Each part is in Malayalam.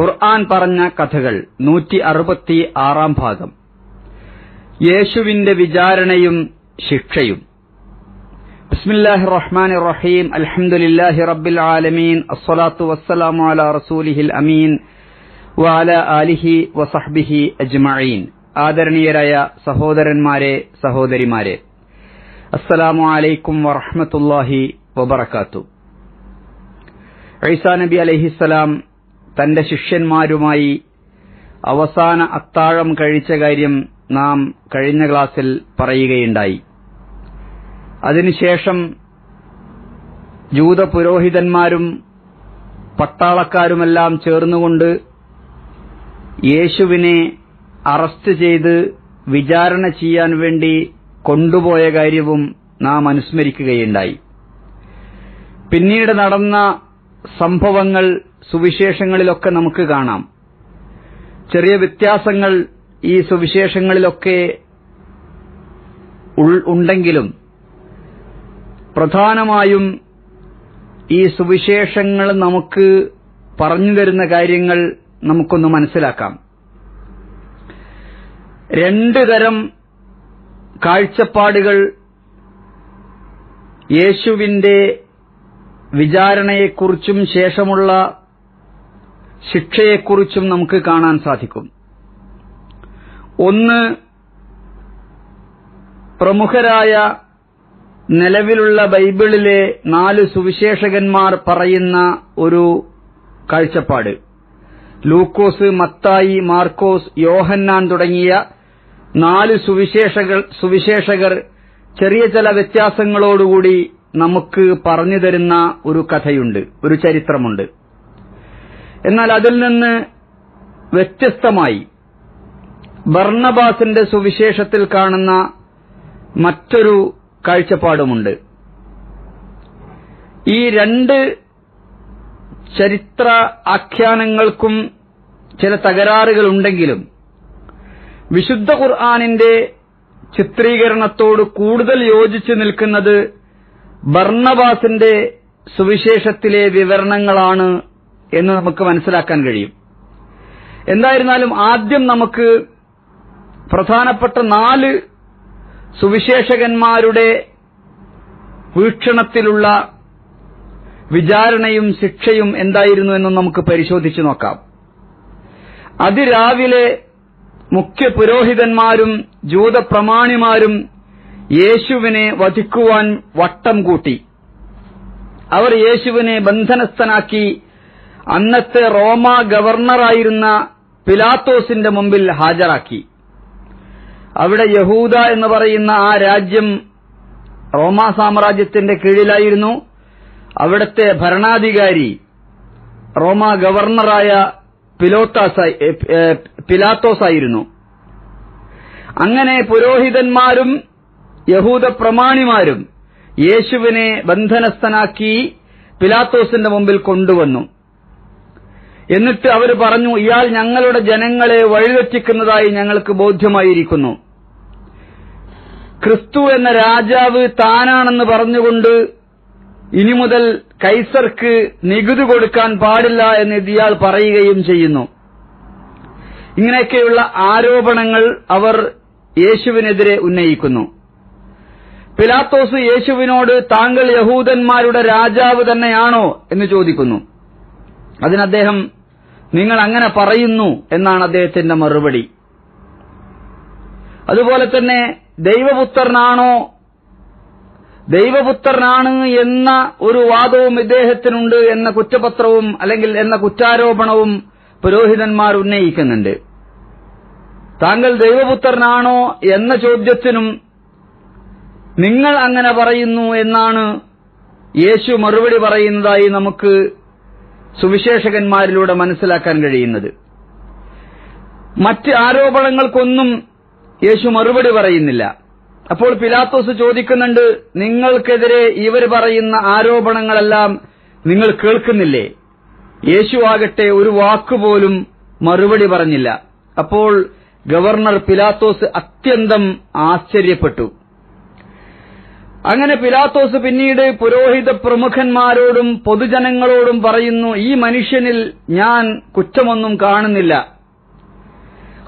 ഖുർആൻ പറഞ്ഞ കഥകൾ നൂറ്റി അറുപത്തി ആറാം ഭാഗം. യേശുവിന്റെ വിചാരണയും ശിക്ഷയും. ബിസ്മില്ലാഹി റഹ്മാൻ റഹീം അൽഹംദുലില്ലാഹി റബ്ബിൽ ആലമീൻ. അസ്സലാത്തു വസ്സലാമു അലാ റസൂലിഹിൽ അമീൻ. വാല ആലിഹി വസഹ്ബിഹി അജ്മഈൻ. ആദരണീയരായ സഹോദരന്മാരെ സഹോദരിമാരെ അസ്സലാമു അലൈക്കും വറഹ്മത്തുള്ളാഹി വബറകാത്തു. ഈസാ നബി അലൈഹിസ്സലാം തന്റെ ശിഷ്യന്മാരുമായി അവസാന അത്താഴം കഴിച്ച കാര്യം നാം കഴിഞ്ഞ ക്ലാസ്സിൽ പറയുകയുണ്ടായി. അതിനുശേഷം ജൂത പുരോഹിതന്മാരും പട്ടാളക്കാരുമെല്ലാം ചേർന്നുകൊണ്ട് യേശുവിനെ അറസ്റ്റ് ചെയ്ത് വിചാരണ ചെയ്യാൻ വേണ്ടി കൊണ്ടുപോയ കാര്യവും നാം അനുസ്മരിക്കുകയുണ്ടായി. പിന്നീട് നടന്ന സംഭവങ്ങൾ സുവിശേഷങ്ങളിലൊക്കെ നമുക്ക് കാണാം. ചെറിയ വ്യത്യാസങ്ങൾ ഈ സുവിശേഷങ്ങളിലൊക്കെ ഉണ്ടെങ്കിലും പ്രധാനമായും ഈ സുവിശേഷങ്ങൾ നമുക്ക് പറഞ്ഞു തരുന്ന കാര്യങ്ങൾ നമുക്കൊന്ന് മനസ്സിലാക്കാം. രണ്ട് തരം കാഴ്ചപ്പാടുകൾ യേശുവിന്റെ വിചാരണയെക്കുറിച്ചും ശേഷമുള്ള ശിക്ഷയെക്കുറിച്ചും നമുക്ക് കാണാൻ സാധിക്കും. ഒന്ന് പ്രമുഖരായ നിലവിലുള്ള ബൈബിളിലെ നാല് സുവിശേഷകന്മാർ പറയുന്ന ഒരു കാഴ്ചപ്പാട്. ലൂക്കോസ് മത്തായി മാർക്കോസ് യോഹന്നാൻ തുടങ്ങിയ നാല് സുവിശേഷകൾ സുവിശേഷകർ ചെറിയ ചില വ്യത്യാസങ്ങളോടുകൂടി നമുക്ക് പറഞ്ഞു തരുന്ന ഒരു കഥയുണ്ട് ഒരു ചരിത്രമുണ്ട്. എന്നാൽ അതിൽ നിന്ന് വ്യത്യസ്തമായി ബർണബാസിന്റെ സുവിശേഷത്തിൽ കാണുന്ന മറ്റൊരു കാഴ്ചപ്പാടുമുണ്ട്. ഈ രണ്ട് ചരിത്ര ആഖ്യാനങ്ങൾക്കും ചില തകരാറുകളുണ്ടെങ്കിലും വിശുദ്ധ ഖുർആാനിന്റെ ചിത്രീകരണത്തോട് കൂടുതൽ യോജിച്ചു നിൽക്കുന്നത് ബർണബാസിന്റെ സുവിശേഷത്തിലെ വിവരണങ്ങളാണ് എന്ന് നമുക്ക് മനസ്സിലാക്കാൻ കഴിയും. എന്തായിരുന്നാലും ആദ്യം നമുക്ക് പ്രധാനപ്പെട്ട നാല് സുവിശേഷകന്മാരുടെ വീക്ഷണത്തിലുള്ള വിചാരണയും ശിക്ഷയും എന്തായിരുന്നു എന്നും നമുക്ക് പരിശോധിച്ചു നോക്കാം. അതിരാവിലെ മുഖ്യ പുരോഹിതന്മാരും ജൂതപ്രമാണിമാരും യേശുവിനെ വധിക്കുവാൻ വട്ടം കൂട്ടി. അവർ യേശുവിനെ ബന്ധനസ്ഥനാക്കി അന്നത്തെ റോമ ഗവർണറായിരുന്ന പിലാത്തോസിന്റെ മുമ്പിൽ ഹാജരാക്കി. അവിടെ യഹൂദ എന്ന് പറയുന്ന ആ രാജ്യം റോമാ സാമ്രാജ്യത്തിന്റെ കീഴിലായിരുന്നു. അവിടത്തെ ഭരണാധികാരി റോമാ ഗവർണറായ പിലാത്തോസായിരുന്നു. അങ്ങനെ പുരോഹിതന്മാരും യഹൂദ പ്രമാണിമാരും യേശുവിനെ ബന്ധനസ്ഥനാക്കി പിലാത്തോസിന്റെ മുമ്പിൽ കൊണ്ടുവന്നു. എന്നിട്ട് അവർ പറഞ്ഞു ഇയാൾ ഞങ്ങളുടെ ജനങ്ങളെ വഴിതെറ്റിക്കുന്നതായി ഞങ്ങൾക്ക് ബോധ്യമായിരിക്കുന്നു. ക്രിസ്തു എന്ന രാജാവ് താനാണെന്ന് പറഞ്ഞുകൊണ്ട് ഇനി മുതൽ കൈസർക്ക് നികുതി കൊടുക്കാൻ പാടില്ല എന്ന് ഇയാൾ പറയുകയും ചെയ്യുന്നു. ഇങ്ങനെയൊക്കെയുള്ള ആരോപണങ്ങൾ അവർ യേശുവിനെതിരെ ഉന്നയിക്കുന്നു. പിലാത്തോസ് യേശുവിനോട് താങ്കൾ യഹൂദന്മാരുടെ രാജാവ് തന്നെയാണോ? എന്ന് ചോദിക്കുന്നു. അതിന് അദ്ദേഹം നിങ്ങൾ അങ്ങനെ പറയുന്നു എന്നാണ് അദ്ദേഹത്തിന്റെ മറുപടി. അതുപോലെ തന്നെ ദൈവപുത്രനാണോ ദൈവപുത്രനാണ് എന്ന ഒരു വാദവും ഇദ്ദേഹത്തിനുണ്ട് എന്ന കുറ്റപത്രവും അല്ലെങ്കിൽ എന്ന കുറ്റാരോപണവും പുരോഹിതന്മാർ ഉന്നയിക്കുന്നുണ്ട്. താങ്കൾ ദൈവപുത്രനാണോ എന്ന ചോദ്യത്തിനും നിങ്ങൾ അങ്ങനെ പറയുന്നു എന്നാണ് യേശു മറുപടി പറയുന്നതായി നമുക്ക് സുവിശേഷകന്മാരിലൂടെ മനസ്സിലാക്കാൻ കഴിയുന്നത്. മറ്റ് ആരോപണങ്ങൾക്കൊന്നും യേശു മറുപടി പറയുന്നില്ല. അപ്പോൾ പിലാത്തോസ് ചോദിക്കുന്നുണ്ട് നിങ്ങൾക്കെതിരെ ഇവർ പറയുന്ന ആരോപണങ്ങളെല്ലാം നിങ്ങൾ കേൾക്കുന്നില്ലേ? യേശു ആകട്ടെ ഒരു വാക്കുപോലും മറുപടി പറഞ്ഞില്ല. അപ്പോൾ ഗവർണർ പിലാത്തോസ് അത്യന്തം ആശ്ചര്യപ്പെട്ടു. അങ്ങനെ പിലാത്തോസ് പിന്നീട് പുരോഹിത പ്രമുഖന്മാരോടും പൊതുജനങ്ങളോടും പറയുന്നു ഈ മനുഷ്യനിൽ ഞാൻ കുറ്റമൊന്നും കാണുന്നില്ല.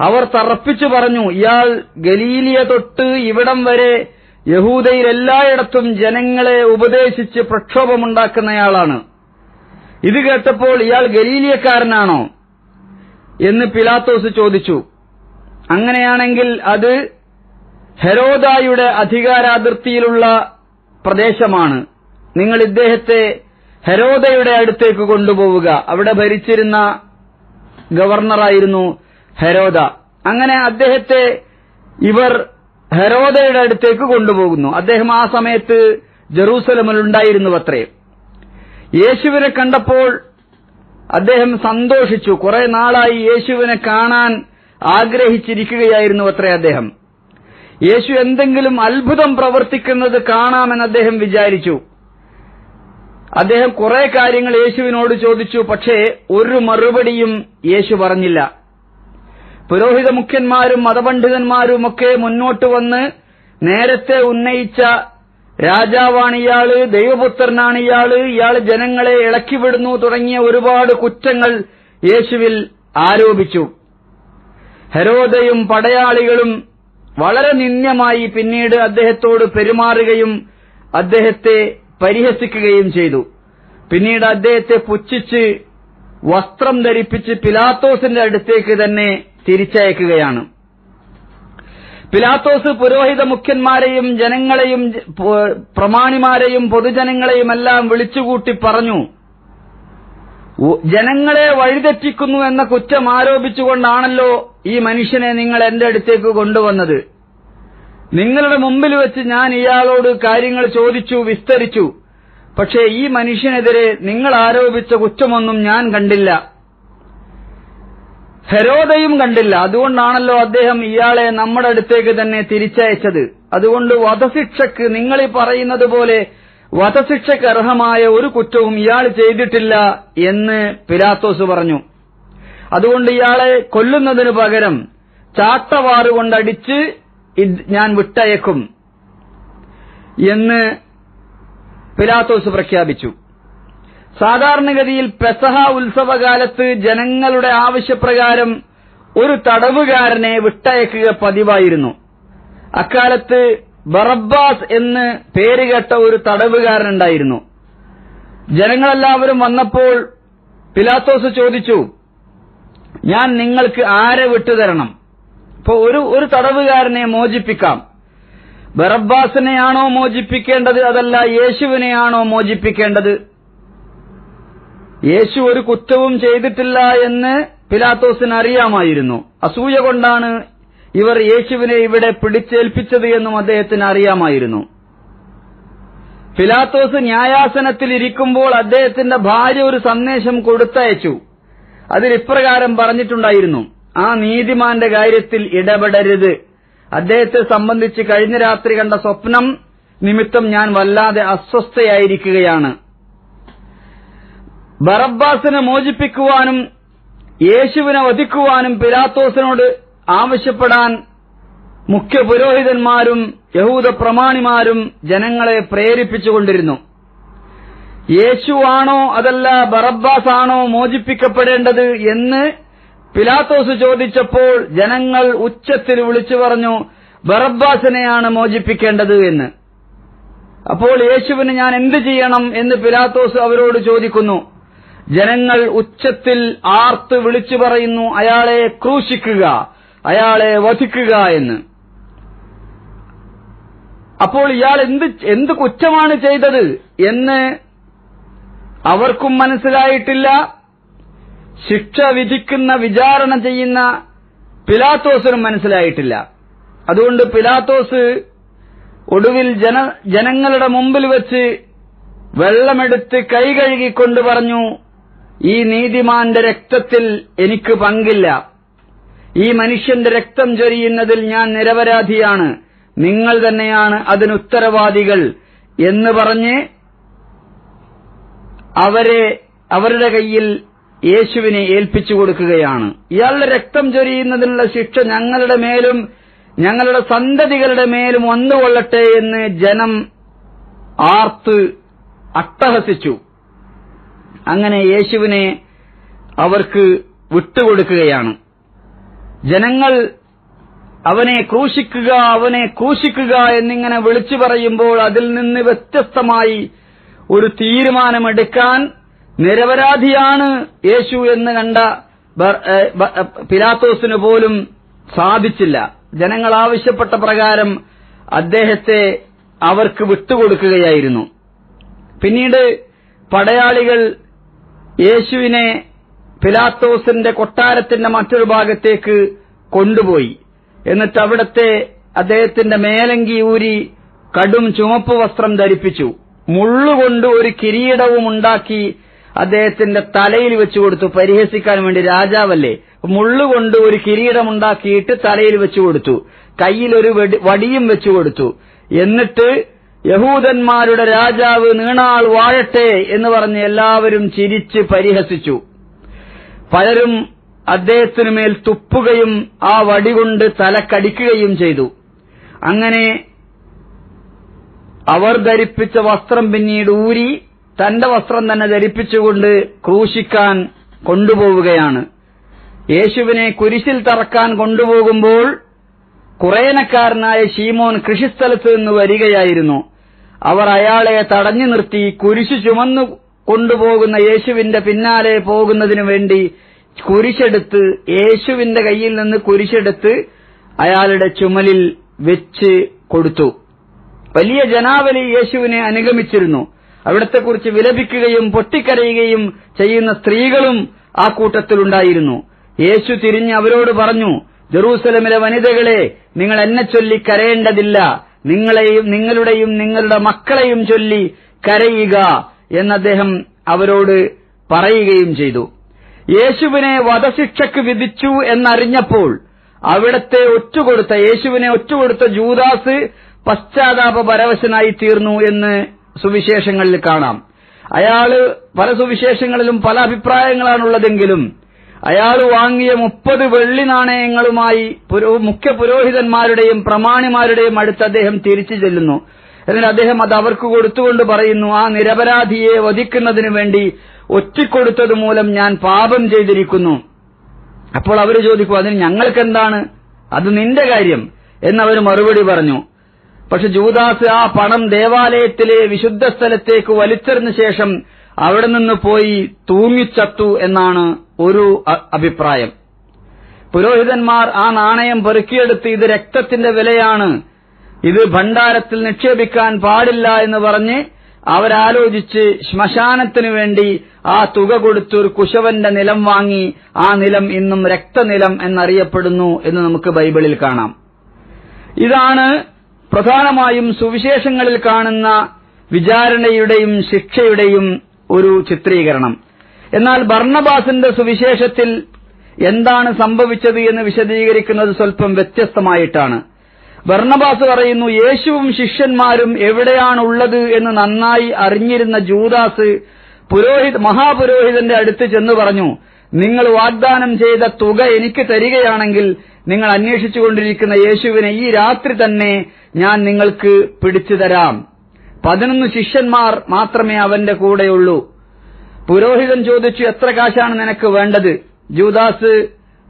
അവർ തറപ്പിച്ചു പറഞ്ഞു ഇയാൾ ഗലീലിയ തൊട്ട് ഇവിടം വരെ യഹൂദയിൽ എല്ലായിടത്തും ജനങ്ങളെ ഉപദേശിച്ച് പ്രക്ഷോഭമുണ്ടാക്കുന്നയാളാണ്. ഇത് കേട്ടപ്പോൾ ഇയാൾ ഗലീലിയക്കാരനാണോ എന്ന് പിലാത്തോസ് ചോദിച്ചു. അങ്ങനെയാണെങ്കിൽ അത് ഹെരോദായുടെ അധികാരാതിർത്തിയിലുള്ള പ്രദേശമാണ്. നിങ്ങൾ ഇദ്ദേഹത്തെ ഹെരോദയുടെ അടുത്തേക്ക് കൊണ്ടുപോവുക. അവിടെ ഭരിച്ചിരുന്ന ഗവർണറായിരുന്നു ഹെരോദ. അങ്ങനെ അദ്ദേഹത്തെ ഇവർ ഹെരോദയുടെ അടുത്തേക്ക് കൊണ്ടുപോകുന്നു. അദ്ദേഹം ആ സമയത്ത് ജെറൂസലമിൽ ഉണ്ടായിരുന്നു അത്രേ യേശുവിനെ കണ്ടപ്പോൾ അദ്ദേഹം സന്തോഷിച്ചു. കുറെ നാളായി യേശുവിനെ കാണാൻ ആഗ്രഹിച്ചിരിക്കുകയായിരുന്നു അത്രേ അദ്ദേഹം. യേശു എന്തെങ്കിലും അത്ഭുതം പ്രവർത്തിക്കുന്നത് കാണാമെന്ന് അദ്ദേഹം വിചാരിച്ചു. അദ്ദേഹം കുറെ കാര്യങ്ങൾ യേശുവിനോട് ചോദിച്ചു പക്ഷേ ഒരു മറുപടിയും യേശു പറഞ്ഞില്ല. പുരോഹിത മുഖ്യന്മാരും മതപണ്ഡിതന്മാരും ഒക്കെ മുന്നോട്ട് വന്ന് നേരത്തെ ഉന്നയിച്ച രാജാവാണ് ഇയാൾ ദൈവപുത്രനാണ് ഇയാൾ ഇയാൾ ജനങ്ങളെ ഇളക്കിവിടുന്നു തുടങ്ങിയ ഒരുപാട് കുറ്റങ്ങൾ യേശുവിൽ ആരോപിച്ചു. ഹരോദയും പടയാളികളും വളരെ നിന്ദ്യമായി പിന്നീട് അദ്ദേഹത്തോട് പെരുമാറുകയും അദ്ദേഹത്തെ പരിഹസിക്കുകയും ചെയ്തു. പിന്നീട് അദ്ദേഹത്തെ പുച്ഛിച്ച് വസ്ത്രം ധരിപ്പിച്ച് പിലാത്തോസിന്റെ അടുത്തേക്ക് തന്നെ തിരിച്ചയക്കുകയാണ്. പിലാത്തോസ് പുരോഹിത മുഖ്യന്മാരെയും ജനങ്ങളെയും പ്രമാണിമാരെയും പൊതുജനങ്ങളെയുമെല്ലാം വിളിച്ചുകൂട്ടി പറഞ്ഞു ജനങ്ങളെ വഴിതെറ്റിക്കുന്നു എന്ന കുറ്റം ആരോപിച്ചുകൊണ്ടാണല്ലോ ഈ മനുഷ്യനെ നിങ്ങൾ എന്റെ അടുത്തേക്ക് കൊണ്ടുവന്നത്. നിങ്ങളുടെ മുമ്പിൽ വെച്ച് ഞാൻ ഇയാളോട് കാര്യങ്ങൾ ചോദിച്ചു വിസ്തരിച്ചു. പക്ഷേ ഈ മനുഷ്യനെതിരെ നിങ്ങൾ ആരോപിച്ച കുറ്റമൊന്നും ഞാൻ കണ്ടില്ല. ഹെരോദയും കണ്ടില്ല. അതുകൊണ്ടാണല്ലോ അദ്ദേഹം ഇയാളെ നമ്മുടെ അടുത്തേക്ക് തന്നെ തിരിച്ചയച്ചത്. അതുകൊണ്ട് വധശിക്ഷക്ക് നിങ്ങൾ ഈ പറയുന്നത് പോലെ വധശിക്ഷയ്ക്ക് അർഹമായ ഒരു കുറ്റവും ഇയാൾ ചെയ്തിട്ടില്ല എന്ന് പിലാത്തോസ് പറഞ്ഞു. അതുകൊണ്ട് ഇയാളെ കൊല്ലുന്നതിനു പകരം ചാട്ടവാറുകൊണ്ടടിച്ച് ഞാൻ വിട്ടയക്കും എന്ന് പിലാത്തോസ് പ്രഖ്യാപിച്ചു. സാധാരണഗതിയിൽ പെസഹ ഉത്സവകാലത്ത് ജനങ്ങളുടെ ആവശ്യപ്രകാരം ഒരു തടവുകാരനെ വിട്ടയക്കുക പതിവായിരുന്നു. അക്കാലത്ത് ബറബ്ബാസ് എന്ന് പേരുകേട്ട ഒരു തടവുകാരനുണ്ടായിരുന്നു. ജനങ്ങളെല്ലാവരും വന്നപ്പോൾ പിലാത്തോസ് ചോദിച്ചു ഞാൻ നിങ്ങൾക്ക് ആരെ വിട്ടുതരണം? ഇപ്പോ ഒരു ഒരു തടവുകാരനെ മോചിപ്പിക്കാം. ബറബ്ബാസിനെയാണോ മോചിപ്പിക്കേണ്ടത് അതല്ല യേശുവിനെയാണോ മോചിപ്പിക്കേണ്ടത്? യേശു ഒരു കുറ്റവും ചെയ്തിട്ടില്ല എന്ന് പിലാത്തോസിന് അറിയാമായിരുന്നു. അസൂയ കൊണ്ടാണ് ഇവർ യേശുവിനെ ഇവിടെ പിടിച്ചേൽപ്പിച്ചത് എന്നും അദ്ദേഹത്തിന് അറിയാമായിരുന്നു. ഫിലാത്തോസ് ന്യായാസനത്തിൽ ഇരിക്കുമ്പോൾ അദ്ദേഹത്തിന്റെ ഭാര്യ ഒരു സന്ദേശം കൊടുത്തയച്ചു. അതിൽ ഇപ്രകാരം പറഞ്ഞിട്ടുണ്ടായിരുന്നു. ആ നീതിമാന്റെ കാര്യത്തിൽ ഇടപെടരുത്. അദ്ദേഹത്തെ സംബന്ധിച്ച് കഴിഞ്ഞ രാത്രി കണ്ട സ്വപ്നം നിമിത്തം ഞാൻ വല്ലാതെ അസ്വസ്ഥയായിരിക്കുകയാണ്. ബറബ്ബാസിനെ മോചിപ്പിക്കുവാനും യേശുവിനെ വധിക്കുവാനും പിലാത്തോസിനോട് ആവശ്യപ്പെടാൻ മുഖ്യ പുരോഹിതന്മാരും യഹൂദ പ്രമാണിമാരും ജനങ്ങളെ പ്രേരിപ്പിച്ചുകൊണ്ടിരുന്നു. യേശുവാണോ അതല്ല ബറബ്ബാസ് ആണോ മോചിപ്പിക്കപ്പെടേണ്ടത് എന്ന് പിലാത്തോസ് ചോദിച്ചപ്പോൾ ജനങ്ങൾ ഉച്ചത്തിൽ വിളിച്ചു പറഞ്ഞു ബറബ്ബാസിനെയാണ് മോചിപ്പിക്കേണ്ടത് എന്ന്. അപ്പോൾ യേശുവിന് ഞാൻ എന്ത് ചെയ്യണം എന്ന് പിലാത്തോസ് അവരോട് ചോദിക്കുന്നു. ജനങ്ങൾ ഉച്ചത്തിൽ ആർത്ത് വിളിച്ചു പറയുന്നു അയാളെ ക്രൂശിക്കുക. അയാളെ വധിക്കുക എന്ന്. അപ്പോൾ ഇയാൾ എന്ത് എന്ത് കുറ്റമാണ് ചെയ്തത് എന്ന് അവർക്കും മനസ്സിലായിട്ടില്ല. ശിക്ഷ വിധിക്കുന്ന വിചാരണ ചെയ്യുന്ന പിലാത്തോസിനും മനസ്സിലായിട്ടില്ല. അതുകൊണ്ട് പിലാത്തോസ് ഒടുവിൽ ജന ജനങ്ങളുടെ മുമ്പിൽ വെച്ച് വെള്ളമെടുത്ത് കൈ കഴുകിക്കൊണ്ട് പറഞ്ഞു ഈ നീതിമാന്റെ രക്തത്തിൽ എനിക്ക് പങ്കില്ല. ഈ മനുഷ്യന്റെ രക്തം ചൊരിയുന്നതിൽ ഞാൻ നിരപരാധിയാണ്. നിങ്ങൾ തന്നെയാണ് അതിന് ഉത്തരവാദികൾ എന്ന് പറഞ്ഞ് അവരെ അവരുടെ കയ്യിൽ യേശുവിനെ ഏൽപ്പിച്ചു കൊടുക്കുകയാണ്. ഇയാളുടെ രക്തം ചൊരിയുന്നതിനുള്ള ശിക്ഷ ഞങ്ങളുടെ മേലും ഞങ്ങളുടെ സന്തതികളുടെ മേലും വന്നുകൊള്ളട്ടെ എന്ന് ജനം ആർത്ത് അട്ടഹസിച്ചു. അങ്ങനെ യേശുവിനെ അവർക്ക് വിട്ടുകൊടുക്കുകയാണ്. ജനങ്ങൾ അവനെ ക്രൂശിക്കുക അവനെ ക്രൂശിക്കുക എന്നിങ്ങനെ വിളിച്ചു പറയുമ്പോൾ അതിൽ നിന്ന് വ്യത്യസ്തമായി ഒരു തീരുമാനമെടുക്കാൻ നിരപരാധിയാണ് യേശു എന്ന് കണ്ട പിലാത്തോസിന് പോലും സാധിച്ചില്ല. ജനങ്ങൾ ആവശ്യപ്പെട്ട പ്രകാരം അദ്ദേഹത്തെ അവർക്ക് വിട്ടുകൊടുക്കുകയായിരുന്നു. പിന്നീട് പടയാളികൾ യേശുവിനെ പിലാത്തോസിന്റെ കൊട്ടാരത്തിന്റെ മറ്റൊരു ഭാഗത്തേക്ക് കൊണ്ടുപോയി. എന്നിട്ട് അവിടത്തെ അദ്ദേഹത്തിന്റെ മേലങ്കി ഊരി കടും ചുമപ്പ് വസ്ത്രം ധരിപ്പിച്ചു. മുള്ളുകൊണ്ട് ഒരു കിരീടവും ഉണ്ടാക്കി അദ്ദേഹത്തിന്റെ തലയിൽ വെച്ചു കൊടുത്തു. പരിഹസിക്കാൻ വേണ്ടി രാജാവല്ലേ? മുള്ളുകൊണ്ട് ഒരു കിരീടമുണ്ടാക്കിയിട്ട് തലയിൽ വെച്ചു കൊടുത്തു. കയ്യിൽ ഒരു വടിയും വെച്ചു കൊടുത്തു. എന്നിട്ട് യഹൂദന്മാരുടെ രാജാവ് നീണാൾ വാഴട്ടെ എന്ന് പറഞ്ഞ് എല്ലാവരും ചിരിച്ച് പരിഹസിച്ചു. പലരും അദ്ദേഹത്തിനുമേൽ തുപ്പുകയും ആ വടികൊണ്ട് തലക്കടിക്കുകയും ചെയ്തു. അങ്ങനെ അവർ ധരിപ്പിച്ച വസ്ത്രം പിന്നീട് ഊരി തന്റെ വസ്ത്രം തന്നെ ധരിപ്പിച്ചുകൊണ്ട് ക്രൂശിക്കാൻ കൊണ്ടുപോവുകയാണ്. യേശുവിനെ കുരിശിൽ തറക്കാൻ കൊണ്ടുപോകുമ്പോൾ കുറേനക്കാരനായ ഷീമോൻ കൃഷിസ്ഥലത്ത് നിന്ന് വരികയായിരുന്നു. അവർ അയാളെ തടഞ്ഞു നിർത്തി കുരിശു ചുമന്നു കൊണ്ടുപോകുന്ന യേശുവിന്റെ പിന്നാലെ പോകുന്നതിനു വേണ്ടി കുരിശെടുത്ത് യേശുവിന്റെ കയ്യിൽ നിന്ന് കുരിശെടുത്ത് അയാളുടെ ചുമലിൽ വെച്ച് കൊടുത്തു. വലിയ ജനാവലി യേശുവിനെ അനുഗമിച്ചിരുന്നു. അവിടത്തെക്കുറിച്ച് വിലപിക്കുകയും പൊട്ടിക്കരയുകയും ചെയ്യുന്ന സ്ത്രീകളും ആ കൂട്ടത്തിലുണ്ടായിരുന്നു. യേശു തിരിഞ്ഞ് അവരോട് പറഞ്ഞു ജെറൂസലമിലെ വനിതകളെ നിങ്ങൾ എന്നെ ചൊല്ലി കരയേണ്ടതില്ല. നിങ്ങളെയും നിങ്ങളുടെയും നിങ്ങളുടെ മക്കളെയും ചൊല്ലി കരയുക. എന്ന് അദ്ദേഹം അവരോട് പറയുകയും ചെയ്തു. യേശുവിനെ വധശിക്ഷയ്ക്ക് വിധിച്ചു എന്നറിഞ്ഞപ്പോൾ അവിടത്തെ ഒറ്റുകൊടുത്ത യേശുവിനെ ഒറ്റുകൊടുത്ത ജൂദാസ് പശ്ചാത്താപ പരവശനായി തീർന്നു എന്ന് സുവിശേഷങ്ങളിൽ കാണാം. അയാൾ പല സുവിശേഷങ്ങളിലും പല അഭിപ്രായങ്ങളാണുള്ളതെങ്കിലും അയാൾ വാങ്ങിയ മുപ്പത് വെള്ളി നാണയങ്ങളുമായി മുഖ്യ പുരോഹിതന്മാരുടെയും പ്രമാണിമാരുടെയും അടുത്ത് അദ്ദേഹം തിരിച്ചു ചെല്ലുന്നു. എന്നിട്ട് അദ്ദേഹം അത് അവർക്ക് കൊടുത്തുകൊണ്ട് പറയുന്നു ആ നിരപരാധിയെ വധിക്കുന്നതിനു വേണ്ടി ഒറ്റിക്കൊടുത്തത് മൂലം ഞാൻ പാപം ചെയ്തിരിക്കുന്നു. അപ്പോൾ അവർ ചോദിക്കും അതിന് ഞങ്ങൾക്കെന്താണ്? അത് നിന്റെ കാര്യം. എന്നവർ മറുപടി പറഞ്ഞു. പക്ഷെ ജൂദാസ് ആ പണം ദേവാലയത്തിലെ വിശുദ്ധ സ്ഥലത്തേക്ക് വലിച്ചെറിഞ്ഞ ശേഷം അവിടെ നിന്ന് പോയി തൂങ്ങിച്ചത്തു എന്നാണ് ഒരു അഭിപ്രായം. പുരോഹിതന്മാർ ആ നാണയം പെറുക്കിയെടുത്ത് ഇത് രക്തത്തിന്റെ വിലയാണ് ഇത് ഭണ്ഡാരത്തിൽ നിക്ഷേപിക്കാൻ പാടില്ല എന്ന് പറഞ്ഞ് അവരാലോചിച്ച് ശ്മശാനത്തിനു വേണ്ടി ആ തുക കൊടുത്തൊരു കുശവന്റെ നിലം വാങ്ങി ആ നിലം ഇന്നും രക്തനിലം എന്നറിയപ്പെടുന്നു എന്ന് നമുക്ക് ബൈബിളിൽ കാണാം. ഇതാണ് പ്രധാനമായും സുവിശേഷങ്ങളിൽ കാണുന്ന വിചാരണയുടെയും ശിക്ഷയുടെയും ഒരു ചിത്രീകരണം. എന്നാൽ ഭർണബാസിന്റെ സുവിശേഷത്തിൽ എന്താണ് സംഭവിച്ചത് എന്ന് വിശദീകരിക്കുന്നത് സ്വല്പം വ്യത്യസ്തമായിട്ടാണ്. ഭർണബാസ് പറയുന്നു യേശുവും ശിഷ്യന്മാരും എവിടെയാണുള്ളത് എന്ന് നന്നായി അറിഞ്ഞിരുന്ന ജൂദാസ് പുരോഹിത് മഹാപുരോഹിതന്റെ അടുത്ത് ചെന്ന് പറഞ്ഞു നിങ്ങൾ വാഗ്ദാനം ചെയ്ത തുക എനിക്ക് തരികയാണെങ്കിൽ നിങ്ങൾ അന്വേഷിച്ചുകൊണ്ടിരിക്കുന്ന യേശുവിനെ ഈ രാത്രി തന്നെ ഞാൻ നിങ്ങൾക്ക് പിടിച്ചു തരാം. പതിനൊന്ന് ശിഷ്യന്മാർ മാത്രമേ അവന്റെ കൂടെയുള്ളൂ. പുരോഹിതൻ ചോദിച്ചു എത്ര കാശാണ് നിനക്ക് വേണ്ടത്? ജൂദാസ്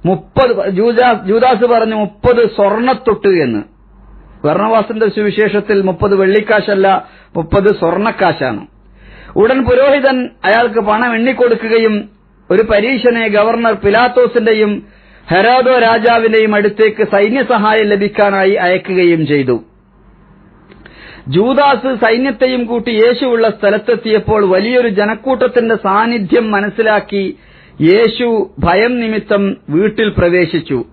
മുപ്പത് ജൂദാസ് പറഞ്ഞു മുപ്പത് സ്വർണത്തൊട്ട് എന്ന്. വർണവാസന്റെ സുവിശേഷത്തിൽ മുപ്പത് വെള്ളിക്കാശല്ല മുപ്പത് സ്വർണക്കാശാണ്. ഉടൻ പുരോഹിതൻ അയാൾക്ക് പണം എണ്ണിക്കൊടുക്കുകയും ഒരു പരീക്ഷനെ ഗവർണർ പിലാത്തോസിന്റെയും ഹെറാദോ രാജാവിന്റെയും അടുത്തേക്ക് സൈന്യസഹായം ലഭിക്കാനായി അയക്കുകയും ചെയ്തു. ജൂദാസ് സൈന്യത്തെയും കൂട്ടി യേശുവുള്ള സ്ഥലത്തെത്തിയപ്പോൾ വലിയൊരു ജനക്കൂട്ടത്തിന്റെ സാന്നിധ്യം മനസ്സിലാക്കി യേശു ഭയം നിമിത്തം വീട്ടിൽ പ്രവേശിച്ചു.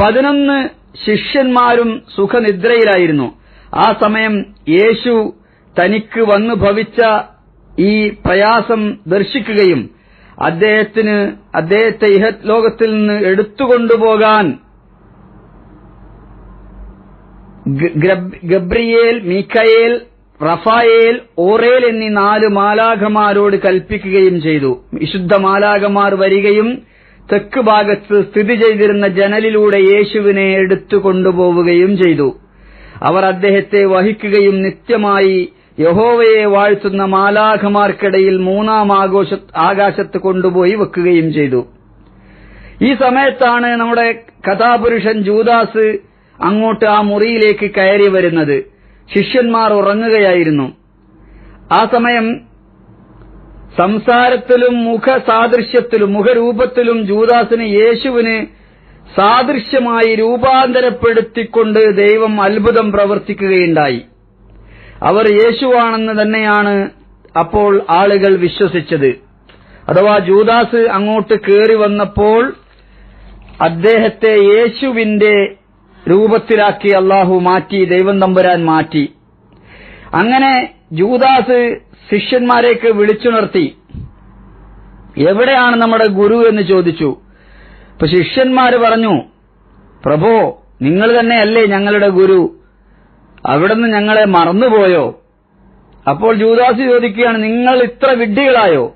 പതിനൊന്ന് ശിഷ്യന്മാരും സുഖനിദ്രയിലായിരുന്നു. ആ സമയം യേശു തനിക്ക് വന്നു ഭവിച്ച ഈ പ്രയാസം ദർശിക്കുകയും അദ്ദേഹത്തിന് അദ്ദേഹത്തെ ഇഹലോകത്തിൽ നിന്ന് എടുത്തുകൊണ്ടുപോകാൻ ഗബ്രിയേൽ മീക്കയേൽ റഫായേൽ ഓറേൽ എന്നീ നാല് മാലാഖമാരോട് കൽപ്പിക്കുകയും ചെയ്തു. വിശുദ്ധ മാലാഖമാർ വരികയും തെക്ക് ഭാഗത്ത് സ്ഥിതി ചെയ്തിരുന്ന ജനലിലൂടെ യേശുവിനെ എടുത്തു കൊണ്ടുപോവുകയും ചെയ്തു. അവർ അദ്ദേഹത്തെ വഹിക്കുകയും നിത്യമായി യഹോവയെ വാഴ്ത്തുന്ന മാലാഖമാർക്കിടയിൽ മൂന്നാം ആഘോഷ ആകാശത്ത് കൊണ്ടുപോയി വെക്കുകയും ചെയ്തു. ഈ സമയത്താണ് നമ്മുടെ കഥാപുരുഷൻ ജൂദാസ് അങ്ങോട്ട് ആ മുറിയിലേക്ക് കയറി വരുന്നത്. ശിഷ്യന്മാർ ഉറങ്ങുകയായിരുന്നു. ആ സമയം സംസാരത്തിലും മുഖസാദൃശ്യത്തിലും മുഖരൂപത്തിലും ജൂദാസിന് യേശുവിന് സാദൃശ്യമായി രൂപാന്തരപ്പെടുത്തിക്കൊണ്ട് ദൈവം അത്ഭുതം പ്രവർത്തിക്കുകയുണ്ടായി. അവർ യേശുവാണെന്ന് തന്നെയാണ് അപ്പോൾ ആളുകൾ വിശ്വസിച്ചത്. അഥവാ ജൂദാസ് അങ്ങോട്ട് കയറി വന്നപ്പോൾ അദ്ദേഹത്തെ യേശുവിന്റെ രൂപത്തിലാക്കി അള്ളാഹു മാറ്റി ദൈവം തമ്പുരാൻ മാറ്റി. അങ്ങനെ ജൂദാസ് ശിഷ്യന്മാരേക്ക് വിളിച്ചുണർത്തി എവിടെയാണ് നമ്മുടെ ഗുരു എന്ന് ചോദിച്ചു. അപ്പൊ ശിഷ്യന്മാര് പറഞ്ഞു പ്രഭോ നിങ്ങൾ തന്നെയല്ലേ ഞങ്ങളുടെ ഗുരു. അവിടുന്ന് ഞങ്ങളെ മറന്നുപോയോ? അപ്പോൾ ജൂദാസ് ചോദിക്കുകയാണ് നിങ്ങൾ ഇത്ര വിഡ്ഢികളായോ?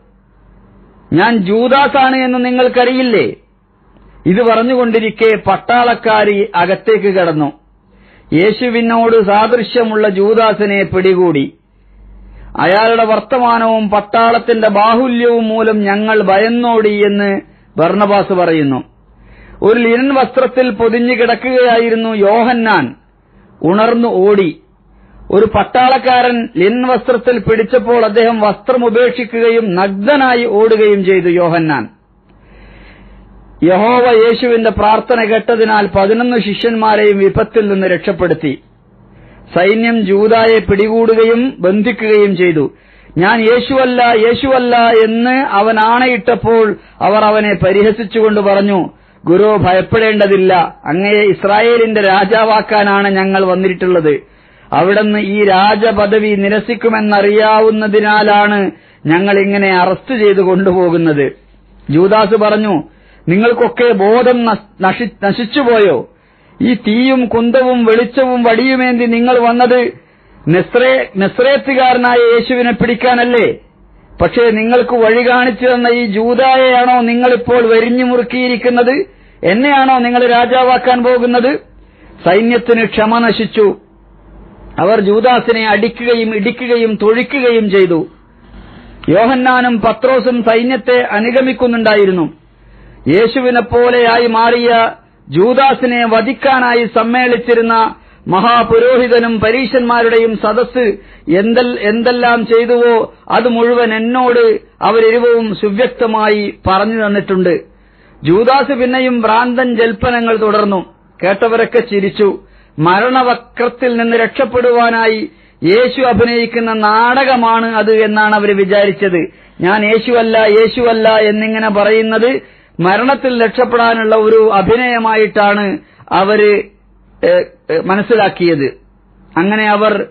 ഞാൻ ജൂദാസാണ് എന്ന് നിങ്ങൾക്കറിയില്ലേ? ഇത് പറഞ്ഞുകൊണ്ടിരിക്കെ പട്ടാളക്കാരി അകത്തേക്ക് കടന്നു. യേശുവിനോട് സാദൃശ്യമുള്ള ജൂദാസിനെ പിടികൂടി. അയാളുടെ വർത്തമാനവും പട്ടാളത്തിന്റെ ബാഹുല്യവും മൂലം ഞങ്ങൾ ഭയന്നോടി എന്ന് ഭർണബാസ് പറയുന്നു. ഒരു ലിനൻ വസ്ത്രത്തിൽ പൊതിഞ്ഞു കിടക്കുകയായിരുന്നു യോഹന്നാൻ. ഉണർന്നു ഓടി. ഒരു പട്ടാളക്കാരൻ ലിനൻ വസ്ത്രത്തിൽ പിടിച്ചപ്പോൾ അദ്ദേഹം വസ്ത്രം ഉപേക്ഷിക്കുകയും നഗ്നനായി ഓടുകയും ചെയ്തു യോഹന്നാൻ. യഹോവ യേശുവിന്റെ പ്രാർത്ഥന കേട്ടതിനാൽ പതിനൊന്ന് ശിഷ്യന്മാരെയും വിപത്തിൽ നിന്ന് രക്ഷപ്പെടുത്തി. സൈന്യം ജൂതായെ പിടികൂടുകയും ബന്ധിക്കുകയും ചെയ്തു. ഞാൻ യേശുവല്ല യേശുവല്ല എന്ന് അവൻ ആണയിട്ടപ്പോൾ അവർ അവനെ പരിഹസിച്ചുകൊണ്ട് പറഞ്ഞു ഗുരു ഭയപ്പെടേണ്ടതില്ല. അങ്ങയെ ഇസ്രായേലിന്റെ രാജാവാക്കാനാണ് ഞങ്ങൾ വന്നിട്ടുള്ളത്. അവിടുന്ന് ഈ രാജപദവി നിരസിക്കുമെന്നറിയാവുന്നതിനാലാണ് ഞങ്ങൾ ഇങ്ങനെ അറസ്റ്റ് ചെയ്തു കൊണ്ടുപോകുന്നത്. ജൂദാസ് പറഞ്ഞു നിങ്ങൾക്കൊക്കെ ബോധം നശ്- നശി- നശിച്ചുപോയോ? ഈ തീയും കുന്തവും വെളിച്ചവും വടിയുമേന്തി നിങ്ങൾ വന്നത് നെസ്രേ നെസ്രേത്തുകാരനായ യേശുവിനെ പിടിക്കാനല്ലേ? പക്ഷേ നിങ്ങൾക്ക് വഴി കാണിച്ചു തന്ന ഈ ജൂതായെയാണോ നിങ്ങളിപ്പോൾ വരിഞ്ഞു മുറുക്കിയിരിക്കുന്നത്? എന്നെയാണോ നിങ്ങൾ രാജാവാക്കാൻ പോകുന്നത്? സൈന്യത്തിന് ക്ഷമ നശിച്ചു. അവർ ജൂദാസിനെ അടിക്കുകയും ഇടിക്കുകയും തൊഴിക്കുകയും ചെയ്തു. യോഹന്നാനും പത്രോസും സൈന്യത്തെ അനുഗമിക്കുന്നുണ്ടായിരുന്നു. യേശുവിനെ പോലെയായി മാറിയ ജൂദാസിനെ വധിക്കാനായി സമ്മേളിച്ചിരുന്ന മഹാപുരോഹിതനും പരീശന്മാരുടെയും എന്തെൽ എന്തെല്ലാം ചെയ്തുവോ അത് മുഴുവൻ എന്നോട് അവരിരുവവും സുവ്യക്തമായി പറഞ്ഞു തന്നിട്ടുണ്ട്. ജൂദാസ് പിന്നെയും ഭ്രാന്തൻ ജൽപ്പനങ്ങൾ തുടർന്നു. കേട്ടവരൊക്കെ ചിരിച്ചു. മരണവക്രത്തിൽ നിന്ന് രക്ഷപ്പെടുവാനായി യേശു അഭിനയിക്കുന്ന നാടകമാണ് അത് എന്നാണ് അവർ വിചാരിച്ചത്. ഞാൻ യേശുവല്ല യേശുവല്ല എന്നിങ്ങനെ പറയുന്നത് മരണത്തിൽ രക്ഷപ്പെടാനുള്ള ഒരു അഭിനയമായിട്ടാണ് അവർ മനസ്സിലാക്കിയത്. അങ്ങനെ അവർ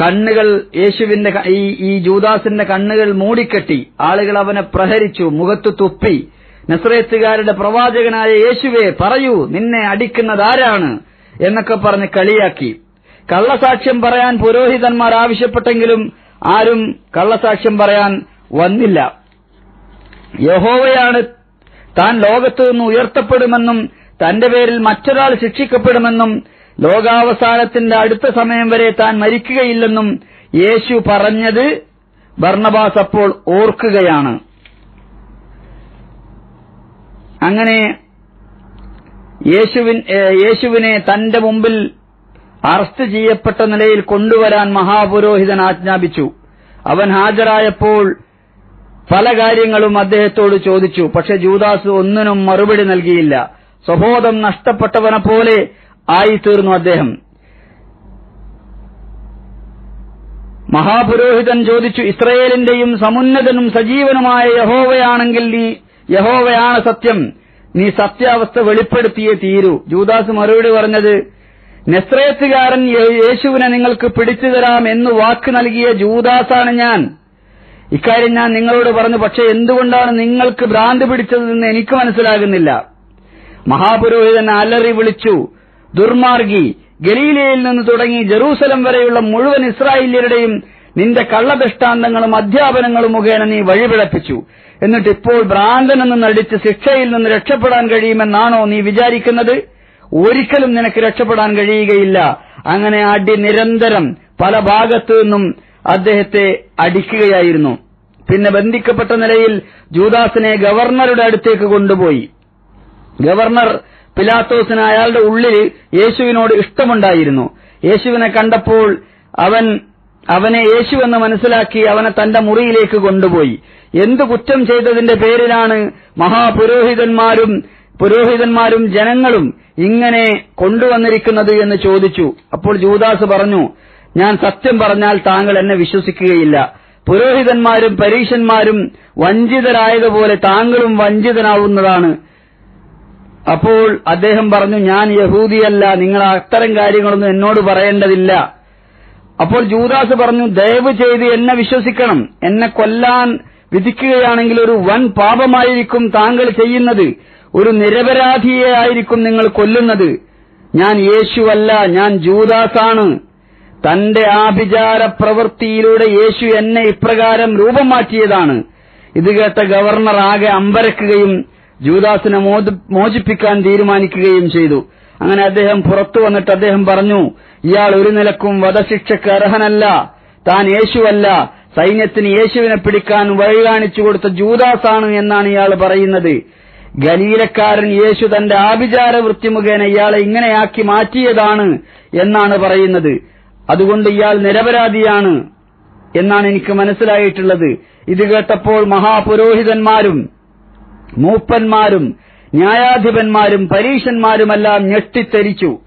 കണ്ണുകൾ യേശുവിന്റെ ഈ ഈ ജൂദാസിന്റെ കണ്ണുകൾ മൂടിക്കെട്ടി. ആളുകൾ അവനെ പ്രഹരിച്ചു മുഖത്ത് തുപ്പി. നസ്രേത്തുകാരുടെ പ്രവാചകനായ യേശുവെ പറയൂ നിന്നെ അടിക്കുന്നതാരാണ്? എന്നൊക്കെ പറഞ്ഞ് കളിയാക്കി. കള്ളസാക്ഷ്യം പറയാൻ പുരോഹിതന്മാർ ആവശ്യപ്പെട്ടെങ്കിലും ആരും കള്ളസാക്ഷ്യം പറയാൻ വന്നില്ല. യഹോവയാണ്. താൻ ലോകത്തു നിന്ന് ഉയർത്തപ്പെടുമെന്നും തന്റെ പേരിൽ മറ്റൊരാൾ ശിക്ഷിക്കപ്പെടുമെന്നും ലോകാവസാനത്തിന്റെ അടുത്ത സമയം വരെ താൻ മരിക്കുകയില്ലെന്നും യേശു പറഞ്ഞത് ഭർണബാസ് അപ്പോൾ ഓർക്കുകയാണ്. അങ്ങനെ യേശുവിനെ തന്റെ മുമ്പിൽ അറസ്റ്റ് ചെയ്യപ്പെട്ട നിലയിൽ കൊണ്ടുവരാൻ മഹാപുരോഹിതൻ ആജ്ഞാപിച്ചു. അവൻ ഹാജരായപ്പോൾ പല കാര്യങ്ങളും അദ്ദേഹത്തോട് ചോദിച്ചു. പക്ഷെ ജൂദാസ് ഒന്നിനും മറുപടി നൽകിയില്ല. സ്വബോധം നഷ്ടപ്പെട്ടവനെ പോലെ ആയിത്തീർന്നു അദ്ദേഹം. മഹാപുരോഹിതൻ ചോദിച്ചു ഇസ്രയേലിന്റെയും സമുന്നതനും സജീവനുമായ യഹോവയാണെങ്കിൽ നീ യഹോവയാണ് സത്യം. നീ സത്യാവസ്ഥ വെളിപ്പെടുത്തിയേ തീരൂ. ജൂദാസ് മറുപടി പറഞ്ഞത് നെസ്രേത്തുകാരൻ യേശുവിനെ നിങ്ങൾക്ക് പിടിച്ചു തരാം എന്ന് വാക്ക് നൽകിയ ജൂദാസാണ് ഞാൻ. ഇക്കാര്യം ഞാൻ നിങ്ങളോട് പറഞ്ഞു പക്ഷേ എന്തുകൊണ്ടാണ് നിങ്ങൾക്ക് ഭ്രാന്ത് പിടിച്ചതെന്ന് എനിക്ക് മനസ്സിലാകുന്നില്ല. മഹാപുരോഹിതൻ അലറി വിളിച്ചു ദുർമാർഗി ഗലീലയിൽ നിന്ന് തുടങ്ങി ജെറൂസലം വരെയുള്ള മുഴുവൻ ഇസ്രായേലിയരുടെയും നിന്റെ കള്ളദൃഷ്ടാന്തങ്ങളും അധ്യാപനങ്ങളും മുഖേന നീ വഴിപിഴപ്പിച്ചു. എന്നിട്ട് ഇപ്പോൾ ഭ്രാന്തനെന്ന് നടിച്ച് ശിക്ഷയിൽ നിന്ന് രക്ഷപ്പെടാൻ കഴിയുമെന്നാണോ നീ വിചാരിക്കുന്നത്? ഒരിക്കലും നിനക്ക് രക്ഷപ്പെടാൻ കഴിയുകയില്ല. അങ്ങനെ അടി നിരന്തരം പല ഭാഗത്തു നിന്നും അദ്ദേഹത്തെ അടിക്കുകയായിരുന്നു. പിന്നെ ബന്ധിക്കപ്പെട്ട നിലയിൽ ജൂദാസിനെ ഗവർണറുടെ അടുത്തേക്ക് കൊണ്ടുപോയി. ഗവർണർ പിലാത്തോസിന് അയാളുടെ ഉള്ളിൽ യേശുവിനോട് ഇഷ്ടമുണ്ടായിരുന്നു. യേശുവിനെ കണ്ടപ്പോൾ അവൻ അവനെ യേശുവെന്ന് മനസ്സിലാക്കി അവനെ തന്റെ മുറിയിലേക്ക് കൊണ്ടുപോയി. എന്തു കുറ്റം ചെയ്തതിന്റെ പേരിലാണ് മഹാപുരോഹിതന്മാരും പുരോഹിതന്മാരും ജനങ്ങളും ഇങ്ങനെ കൊണ്ടുവന്നിരിക്കുന്നത് എന്ന് ചോദിച്ചു. അപ്പോൾ ജൂദാസ് പറഞ്ഞു ഞാൻ സത്യം പറഞ്ഞാൽ താങ്കൾ എന്നെ വിശ്വസിക്കുകയില്ല. പുരോഹിതന്മാരും പരീക്ഷന്മാരും വഞ്ചിതരായതുപോലെ താങ്കളും വഞ്ചിതനാവുന്നതാണ്. അപ്പോൾ അദ്ദേഹം പറഞ്ഞു ഞാൻ യഹൂദിയല്ല നിങ്ങൾ അത്തരം കാര്യങ്ങളൊന്നും എന്നോട് പറയേണ്ടതില്ല. അപ്പോൾ ജൂദാസ് പറഞ്ഞു ദയവ് ചെയ്ത് എന്നെ വിശ്വസിക്കണം. എന്നെ കൊല്ലാൻ വിധിക്കുകയാണെങ്കിൽ ഒരു വൻ പാപമായിരിക്കും താങ്കൾ ചെയ്യുന്നത്. ഒരു നിരപരാധിയെ ആയിരിക്കും നിങ്ങൾ കൊല്ലുന്നത്. ഞാൻ യേശുവല്ല ഞാൻ ജൂദാസാണ്. തന്റെ ആഭിചാര പ്രവൃത്തിയിലൂടെ യേശു എന്നെ ഇപ്രകാരം രൂപം മാറ്റിയതാണ് ഇത് കേട്ട ഗവർണർ ആകെ അമ്പരക്കുകയും ജൂദാസിനെ മോച- മോചിപ്പിക്കാൻ തീരുമാനിക്കുകയും ചെയ്തു. അങ്ങനെ അദ്ദേഹം പുറത്തു വന്നിട്ട് അദ്ദേഹം പറഞ്ഞു ഇയാൾ ഒരു നിലക്കും വധശിക്ഷയ്ക്ക് അർഹനല്ല. താൻ യേശുവല്ല. സൈന്യത്തിന് യേശുവിനെ പിടിക്കാൻ വഴി കാണിച്ചു കൊടുത്ത ജൂദാസാണ് എന്നാണ് ഇയാൾ പറയുന്നത്. ഗലീലക്കാരൻ യേശു തന്റെ ആഭിചാര വൃത്തി മുഖേന ഇയാളെ ഇങ്ങനെയാക്കി മാറ്റിയതാണ് എന്നാണ് പറയുന്നത്. അതുകൊണ്ട് ഇയാൾ നിരപരാധിയാണ് എന്നാണ് എനിക്ക് മനസ്സിലായിട്ടുള്ളത്. ഇത് കേട്ടപ്പോൾ മഹാപുരോഹിതന്മാരും മൂപ്പന്മാരും ന്യായാധിപന്മാരും പരീക്ഷന്മാരുമെല്ലാം ഞെട്ടിത്തെരിച്ചു.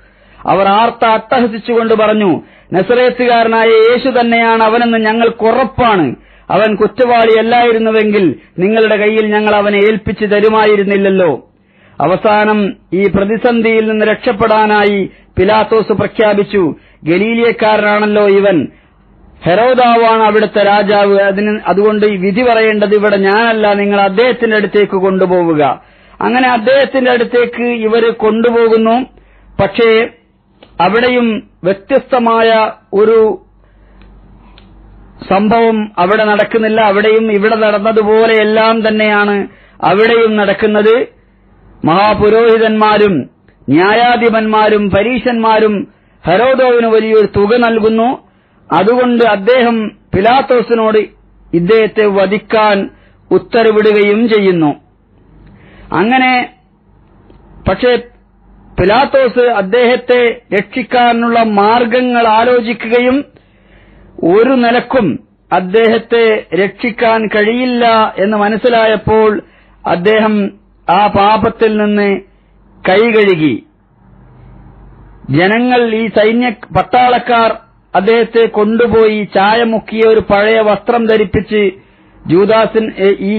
അവർ ആർത്ത അട്ടഹസിച്ചുകൊണ്ട് പറഞ്ഞു നസറേത്തുകാരനായ യേശു തന്നെയാണ് അവനെന്ന് ഞങ്ങൾക്കുറപ്പാണ് അവൻ കുറ്റവാളിയല്ലായിരുന്നുവെങ്കിൽ നിങ്ങളുടെ കയ്യിൽ ഞങ്ങൾ അവനെ ഏൽപ്പിച്ചു തരുമായിരുന്നില്ലല്ലോ. അവസാനം ഈ പ്രതിസന്ധിയിൽ നിന്ന് രക്ഷപ്പെടാനായി പിലാത്തോസ് പ്രഖ്യാപിച്ചു. ഗലീലിയക്കാരനാണല്ലോ ഇവൻ. ഹെറോദാവാണ് അവിടുത്തെ രാജാവ്. അതിന് അതുകൊണ്ട് ഈ വിധി പറയേണ്ടത് ഇവിടെ ഞാനല്ല. നിങ്ങൾ അദ്ദേഹത്തിന്റെ അടുത്തേക്ക് കൊണ്ടുപോവുക. അങ്ങനെ അദ്ദേഹത്തിന്റെ അടുത്തേക്ക് ഇവർ കൊണ്ടുപോകുന്നു. പക്ഷേ അവിടെയും വ്യത്യസ്തമായ ഒരു സംഭവം അവിടെ നടക്കുന്നില്ല. അവിടെയും ഇവിടെ നടന്നതുപോലെയെല്ലാം തന്നെയാണ് അവിടെയും നടക്കുന്നത്. മഹാപുരോഹിതന്മാരും ന്യായാധിപന്മാരും പരീശന്മാരും ഹരോദോവിന് വലിയൊരു തുക നൽകുന്നു. അതുകൊണ്ട് അദ്ദേഹം പിലാത്തോസിനോട് ഇദ്ദേഹത്തെ വധിക്കാൻ ഉത്തരവിടുകയും ചെയ്യുന്നു. അങ്ങനെ പക്ഷേ പിലാത്തോസ് അദ്ദേഹത്തെ രക്ഷിക്കാനുള്ള മാർഗങ്ങൾ ആലോചിക്കുകയും ഒരു നിലക്കും അദ്ദേഹത്തെ രക്ഷിക്കാൻ കഴിയില്ല എന്ന് മനസ്സിലായപ്പോൾ അദ്ദേഹം ആ പാപത്തിൽ നിന്ന് കൈകഴുകി ജനങ്ങൾ ഈ സൈന്യ പട്ടാളക്കാർ അദ്ദേഹത്തെ കൊണ്ടുപോയി ചായമുക്കിയ ഒരു പഴയ വസ്ത്രം ധരിപ്പിച്ച് ജൂദാസിൻ ഈ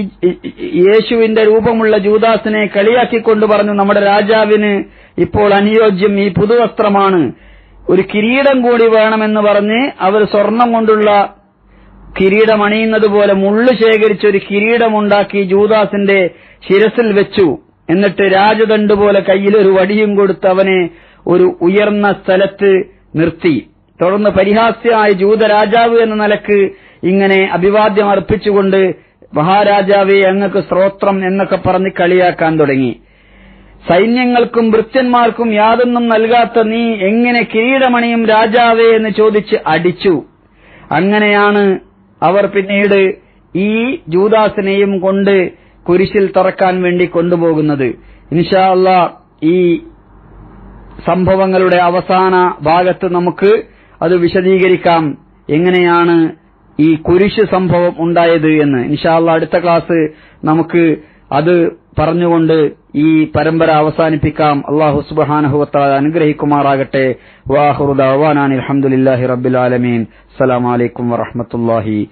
യേശുവിന്റെ രൂപമുള്ള ജൂദാസിനെ കളിയാക്കിക്കൊണ്ട് പറഞ്ഞു നമ്മുടെ രാജാവിന് ഇപ്പോൾ അനുയോജ്യം ഈ പുതുവസ്ത്രമാണ്. ഒരു കിരീടം കൂടി വേണമെന്ന് പറഞ്ഞ് അവർ സ്വർണം കൊണ്ടുള്ള കിരീടം അണിയുന്നത് പോലെ മുള്ളു ശേഖരിച്ച് ഒരു കിരീടമുണ്ടാക്കി ജൂദാസിന്റെ ശിരസിൽ വെച്ചു. എന്നിട്ട് രാജദണ്ഡ് പോലെ കയ്യിൽ ഒരു വടിയും കൊടുത്ത് അവനെ ഒരു ഉയർന്ന സ്ഥലത്ത് നിർത്തി. തുടർന്ന് പരിഹാസ്യമായ ജൂതരാജാവ് എന്ന നിലയ്ക്ക് ഇങ്ങനെ അഭിവാദ്യം അർപ്പിച്ചുകൊണ്ട് മഹാരാജാവെ അങ്ങക്ക് സ്ത്രോത്രം എന്നൊക്കെ പറഞ്ഞ് കളിയാക്കാൻ തുടങ്ങി. സൈന്യങ്ങൾക്കും വൃത്യന്മാർക്കും യാതൊന്നും നൽകാത്ത നീ എങ്ങനെ കിരീടമണിയും രാജാവേ എന്ന് ചോദിച്ച് അടിച്ചു. അങ്ങനെയാണ് അവർ പിന്നീട് ഈ ജൂദാസിനെയും കൊണ്ട് കുരിശിൽ തറക്കാൻ വേണ്ടി കൊണ്ടുപോകുന്നത്. ഇൻഷാ ഈ സംഭവങ്ങളുടെ അവസാന ഭാഗത്ത് നമുക്ക് അത് വിശദീകരിക്കാം. എങ്ങനെയാണ് ഈ കുരിശ് സംഭവം ഉണ്ടായത് എന്ന്. ഇൻഷാല്ല അടുത്ത ക്ലാസ് നമുക്ക് അത് പറഞ്ഞുകൊണ്ട് ഈ പരമ്പര അവസാനിപ്പിക്കാം. അള്ളാഹു സുബാനഹുവത്താൽ അനുഗ്രഹിക്കുമാറാകട്ടെ. വാഹുറുദാൻ അലഹമുല്ലാഹി റബ്ബിൽ ആലമീൻ. അസ്സലാമലൈക്കും വറഹമത്തല്ലാഹി